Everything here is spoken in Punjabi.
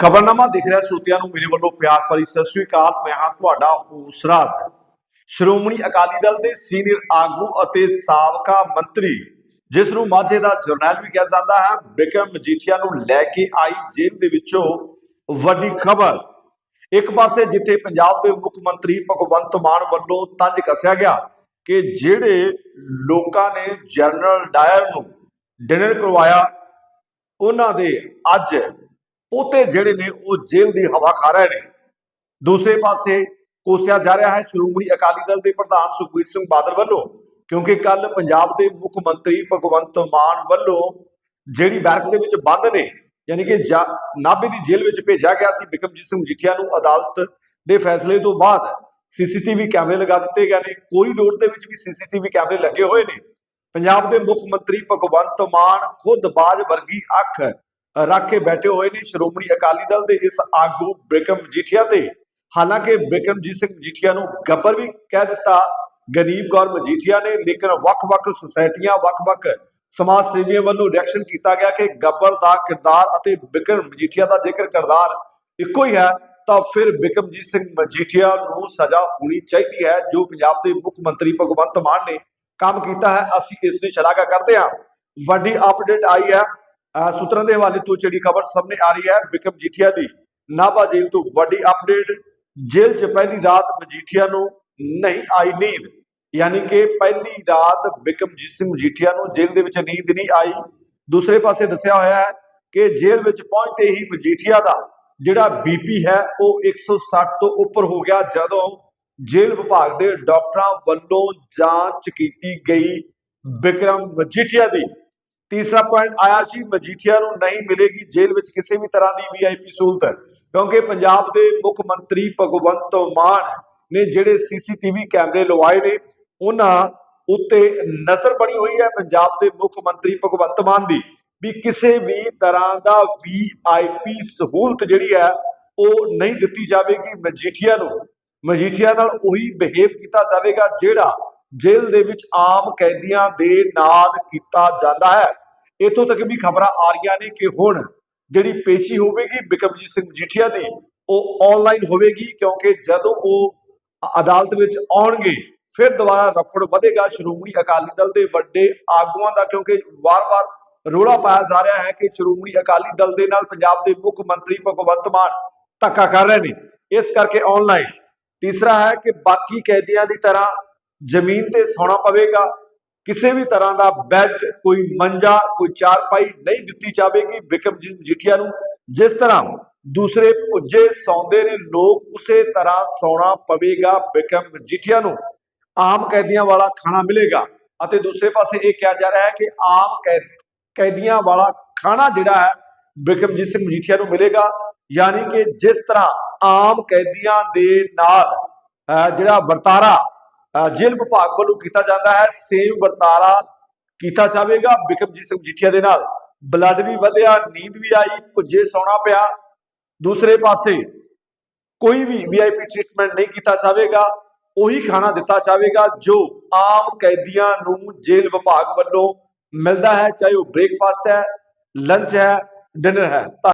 ਖਬਰਨਾਮਾ ਦਿਖ ਰਿਹਾ ਸਰੋਤਿਆਂ ਨੂੰ ਮੇਰੇ ਵੱਲੋਂ ਪਿਆਰ ਭਰੀ ਸਤਿ ਸ੍ਰੀ ਅਕਾਲ। ਮੈਂ ਹਾਂ ਤੁਹਾਡਾ ਹੋਸਰਾਜ ਸ਼੍ਰੋਮਣੀ ਅਕਾਲੀ ਦਲ ਦੇ ਸੀਨੀਅਰ ਆਗੂ ਅਤੇ ਸਾਬਕਾ ਮੰਤਰੀ, ਜਿਸ ਨੂੰ ਮਾਝੇ ਦਾ ਜਰਨੈਲ ਵੀ ਕਿਹਾ ਜਾਂਦਾ ਹੈ ਬਿਕਰਮ ਮਜੀਠੀਆ ਨੂੰ ਲੈ ਕੇ ਆਈ ਜੇਲ੍ਹ ਦੇ ਵਿੱਚੋਂ ਵੱਡੀ ਖਬਰ। ਇੱਕ ਪਾਸੇ ਜਿੱਥੇ ਪੰਜਾਬ ਦੇ ਮੁੱਖ ਮੰਤਰੀ ਭਗਵੰਤ ਮਾਨ ਵੱਲੋਂ ਤੰਜ ਕੱਸਿਆ ਗਿਆ ਕਿ ਜਿਹੜੇ ਲੋਕਾਂ ਨੇ ਜਨਰਲ ਡਾਇਰ ਨੂੰ ਡਿਨਰ ਕਰਵਾਇਆ, ਉਹਨਾਂ ਦੇ ਅੱਜ ਪੋਤੇ ਜਿਹੜੇ ਨੇ ਉਹ ਜੇਲ੍ਹ ਦੀ ਹਵਾ ਖਾ ਰਹੇ ਨੇ। ਦੂਸਰੇ ਪਾਸੇ ਕੋਸਿਆ ਜਾ ਰਿਹਾ ਹੈ। ਸ਼੍ਰੋਮਣੀ ਅਕਾਲੀ ਦਲ ਦੇ ਪ੍ਰਧਾਨ ਸੁਖਬੀਰ ਸਿੰਘ ਬਾਦਲ ਵੱਲੋਂ, ਕਿਉਂਕਿ ਕੱਲ ਪੰਜਾਬ ਦੇ ਮੁੱਖ ਮੰਤਰੀ ਭਗਵੰਤ ਮਾਨ ਵੱਲੋਂ ਜਿਹੜੀ ਬੈਰਕ ਦੇ ਵਿੱਚ ਬੰਦ ਨੇ, ਯਾਨੀ ਕਿ ਨਾਭੇ ਦੀ ਜੇਲ੍ਹ ਵਿੱਚ ਭੇਜਿਆ ਗਿਆ ਸੀ। ਬਿਕਮਜੀਤ ਸਿੰਘ ਮਜੀਠੀਆ ਨੂੰ ਅਦਾਲਤ ਦੇ ਫੈਸਲੇ ਤੋਂ ਬਾਅਦ ਸੀਸੀਟੀਵੀ ਕੈਮਰੇ ਲਗਾ ਦਿੱਤੇ ਗਏ ਨੇ। ਕੋਰੀਡੋਰ ਦੇ ਵਿੱਚ ਵੀ ਸੀਸੀਟੀਵੀ ਕੈਮਰੇ ਲੱਗੇ ਹੋਏ ਨੇ। ਪੰਜਾਬ ਦੇ ਮੁੱਖ ਮੰਤਰੀ ਭਗਵੰਤ ਮਾਨ ਖੁਦ ਬਾਜ ਵਰਗੀ ਅੱਖ ਰੱਖ ਕੇ ਬੈਠੇ ਹੋਏ ਨੇ ਸ਼੍ਰੋਮਣੀ ਅਕਾਲੀ ਦਲ ਦੇ ਇਸ ਆਗੂ ਬਿਕਮ ਮਜੀਠੀਆ ਤੇ। ਹਾਲਾਂਕਿ ਬਿਕਰਮਜੀਤ ਸਿੰਘ ਮਜੀਠੀਆ ਨੂੰ ਗੱਬਰ ਵੀ ਕਹਿ ਦਿੱਤਾ। ਗਰੀਬ ਕੌਰ ਮਜੀਠੀਆ ਨੇ, ਲੇਕਿਨ ਵੱਖ-ਵੱਖ ਸੁਸਾਇਟੀਆਂ, ਵੱਖ-ਵੱਖ ਸਮਾਜ ਸੇਵੀਆਂ ਵੱਲੋਂ ਰਿਐਕਸ਼ਨ ਕੀਤਾ ਗਿਆ ਕਿ ਗੱਬਰ ਦਾ ਕਿਰਦਾਰ ਅਤੇ ਬਿਕਰਮ ਮਜੀਠੀਆ ਦਾ ਜੇਕਰ ਕਿਰਦਾਰ ਇੱਕੋ ਹੀ ਹੈ, ਤਾਂ ਫਿਰ ਬਿਕਰਮਜੀਤ ਸਿੰਘ ਮਜੀਠੀਆ ਨੂੰ ਸਜ਼ਾ ਹੋਣੀ ਚਾਹੀਦੀ ਹੈ, ਜੋ ਪੰਜਾਬ ਦੇ ਮੁੱਖ ਮੰਤਰੀ ਭਗਵੰਤ ਮਾਨ ਨੇ ਕੰਮ ਕੀਤਾ ਹੈ। ਅਸੀਂ ਇਸ ਦੀ ਸ਼ਲਾਘਾ ਕਰਦੇ ਹਾਂ। ਵੱਡੀ ਅਪਡੇਟ ਆਈ ਹੈ। ਸੂਤਰਾਂ ਦੇ ਹਵਾਲੇ ਤੋਂ ਜਿਹੜੀ ਖਬਰ ਸਾਹਮਣੇ ਆ ਰਹੀ ਹੈ ਬਿਕਰਮ ਮਜੀਠੀਆ ਦੀ। ਨਾਭਾ ਜੇਲ੍ਹ ਤੋਂ ਵੱਡੀ ਅਪਡੇਟ ਜੇਲ੍ਹ 'ਚ ਪਹਿਲੀ ਰਾਤ ਮਜੀਠੀਆ ਨੂੰ ਨਹੀਂ ਆਈ ਨੀਂਦ। ਯਾਨੀ ਕਿ ਪਹਿਲੀ ਰਾਤ ਬਿਕਮਜੀਤ ਸਿੰਘ ਮਜੀਠੀਆ ਨੂੰ ਜੇਲ੍ਹ ਦੇ ਵਿੱਚ ਨੀਂਦ ਨਹੀਂ ਆਈ। ਦੂਸਰੇ ਪਾਸੇ ਦੱਸਿਆ ਹੋਇਆ ਹੈ ਕਿ ਜੇਲ੍ਹ ਵਿੱਚ ਪਹੁੰਚਦੇ ਹੀ ਮਜੀਠੀਆ ਦਾ ਜਿਹੜਾ ਬੀਪੀ ਹੈ, ਉਹ 160 ਤੋਂ ਉੱਪਰ ਹੋ ਗਿਆ, ਜਦੋਂ ਜੇਲ੍ਹ ਵਿਭਾਗ ਦੇ ਡਾਕਟਰਾਂ ਵੱਲੋਂ ਜਾਂਚ ਕੀਤੀ ਗਈ ਬਿਕਰਮ ਮਜੀਠੀਆ ਦੀ। ਤੀਸਰਾ ਪੁਆਇੰਟ ਆਇਆ ਜੀ ਮਜੀਠੀਆ ਨੂੰ ਨਹੀਂ ਮਿਲੇਗੀ ਜੇਲ੍ਹ ਵਿੱਚ ਕਿਸੇ ਵੀ ਤਰ੍ਹਾਂ ਦੀ ਵੀਆਈਪੀ ਸਹੂਲਤ, ਕਿਉਂਕਿ ਪੰਜਾਬ ਦੇ ਮੁੱਖ ਮੰਤਰੀ ਭਗਵੰਤ ਮਾਨ ਨੇ ਜਿਹੜੇ ਸੀਸੀਟੀਵੀ ਕੈਮਰੇ ਲਵਾਏ ਨੇ, ਉਹਨਾਂ ਉੱਤੇ ਨਜ਼ਰ ਬਣੀ ਹੋਈ ਹੈ ਪੰਜਾਬ ਦੇ ਮੁੱਖ ਮੰਤਰੀ ਭਗਵੰਤ ਮਾਨ ਦੀ, ਵੀ ਕਿਸੇ ਵੀ ਤਰ੍ਹਾਂ ਦਾ ਵੀਆਈਪੀ ਸਹੂਲਤ ਜਿਹੜੀ ਹੈ, ਉਹ ਨਹੀਂ ਦਿੱਤੀ ਜਾਵੇਗੀ ਮਜੀਠੀਆ ਨੂੰ। ਮਜੀਠੀਆ ਨਾਲ ਉਹੀ ਬਿਹੇਵ ਕੀਤਾ ਜਾਵੇਗਾ ਜਿਹੜਾ ਜੇਲ੍ਹ ਦੇ ਵਿੱਚ ਆਮ ਕੈਦੀਆਂ ਦੇ ਨਾਲ ਕੀਤਾ ਜਾਂਦਾ ਹੈ। ਇਥੋਂ ਤੱਕ ਵੀ ਖਬਰਾਂ ਆ ਰਹੀਆਂ ਨੇ ਕਿ ਹੁਣ ਜਿਹੜੀ ਪੇਸ਼ੀ ਹੋਵੇਗੀ ਬਿਕਮਜੀਤ ਸਿੰਘ ਮਜੀਠੀਆ ਦੀ, ਉਹ ਆਨਲਾਈਨ ਹੋਵੇਗੀ ਕਿਉਂਕਿ ਜਦੋਂ ਉਹ ਅਦਾਲਤ ਵਿੱਚ ਆਉਣਗੇ, ਫਿਰ ਦੁਬਾਰਾ ਰਫੜ ਵਧੇਗਾ। ਸ਼੍ਰੋਮਣੀ ਅਕਾਲੀ ਦਲ ਦੇ ਵੱਡੇ ਆਗੂਆਂ ਦਾ ਕਿਉਂਕਿ ਵਾਰ-ਵਾਰ ਰੋਲਾ ਪਾਇਆ ਜਾ ਰਿਹਾ ਹੈ ਕਿ ਸ਼੍ਰੋਮਣੀ ਅਕਾਲੀ ਦਲ ਦੇ ਨਾਲ ਪੰਜਾਬ ਦੇ ਮੁੱਖ ਮੰਤਰੀ ਭਗਵੰਤ ਮਾਨ ਧੱਕਾ ਕਰ ਰਹੇ ਨੇ। ਇਸ ਕਰਕੇ ਆਨਲਾਈਨ ਤੀਸਰਾ ਹੈ ਕਿ ਬਾਕੀ ਕੈਦੀਆਂ ਦੀ ਤਰ੍ਹਾਂ ਜ਼ਮੀਨ ਤੇ ਸੌਣਾ ਪਵੇਗਾ। ਕਿਸੇ ਵੀ ਤਰ੍ਹਾਂ ਦਾ ਬੈੱਡ ਕੋਈ ਮੰਜਾ ਕੋਈ ਚਾਰਪਾਈ ਨਹੀਂ ਦਿੱਤੀ ਜਾਵੇਗੀ ਬਿਕਮਜੀਤ ਮਜੀਠੀਆ ਨੂੰ। ਜਿਸ ਤਰ੍ਹਾਂ ਦੂਸਰੇ ਪੁੱਜੇ ਸੌਂਦੇ ਨੇ ਲੋਕ ਉਸੇ ਤਰ੍ਹਾਂ ਸੌਣਾ ਪਵੇਗਾ ਬਿਕਮ ਮਜੀਠੀਆ ਨੂੰ। ਆਮ ਕੈਦੀਆਂ ਵਾਲਾ ਖਾਣਾ ਮਿਲੇਗਾ ਅਤੇ ਦੂਸਰੇ ਪਾਸੇ ਇਹ ਕਿਹਾ ਜਾ ਰਿਹਾ ਹੈ ਕਿ ਆਮ ਕੈਦ ਕੈਦੀਆਂ ਵਾਲਾ ਖਾਣਾ ਜਿਹੜਾ ਹੈ ਬਿਕਮਜੀਤ ਸਿੰਘ ਮਜੀਠੀਆ ਨੂੰ ਮਿਲੇਗਾ। ਯਾਨੀ ਕਿ ਜਿਸ ਤਰ੍ਹਾਂ ਆਮ ਕੈਦੀਆਂ ਦੇ ਨਾਲ ਅਹ, ਜਿਹੜਾ ਵਰਤਾਰਾ ਜੇਲ੍ਹ ਵਿਭਾਗ ਵੱਲੋਂ ਕੀਤਾ ਜਾਂਦਾ ਹੈ ਸੇਮ ਵਰਤਾਰਾ ਕੀਤਾ ਜਾਵੇਗਾ ਬਿਕਮਜੀਤ ਸਿੰਘ ਮਜੀਠੀਆ ਦੇ ਨਾਲ। ਬਲੱਡ ਵੀ ਵਧਿਆ, ਨੀਂਦ ਵੀ ਆਈ, ਭੁੱਜੇ ਸੌਣਾ ਪਿਆ। ਦੂਸਰੇ ਪਾਸੇ ਕੋਈ ਵੀ ਵੀਆਈਪੀ ਟ੍ਰੀਟਮੈਂਟ ਨਹੀਂ ਕੀਤਾ ਜਾਵੇਗਾ, ਉਹੀ ਖਾਣਾ ਦਿੱਤਾ ਜਾਵੇਗਾ, ਜੋ ਆਮ ਕੈਦੀਆਂ ਨੂੰ ਜੇਲ੍ਹ ਵਿਭਾਗ ਵੱਲੋਂ ਮਿਲਦਾ ਹੈ, ਚਾਹੇ ਉਹ ਬ੍ਰੇਕਫਾਸਟ ਹੈ ਲੰਚ ਹੈ ਡਿਨਰ ਹੈ।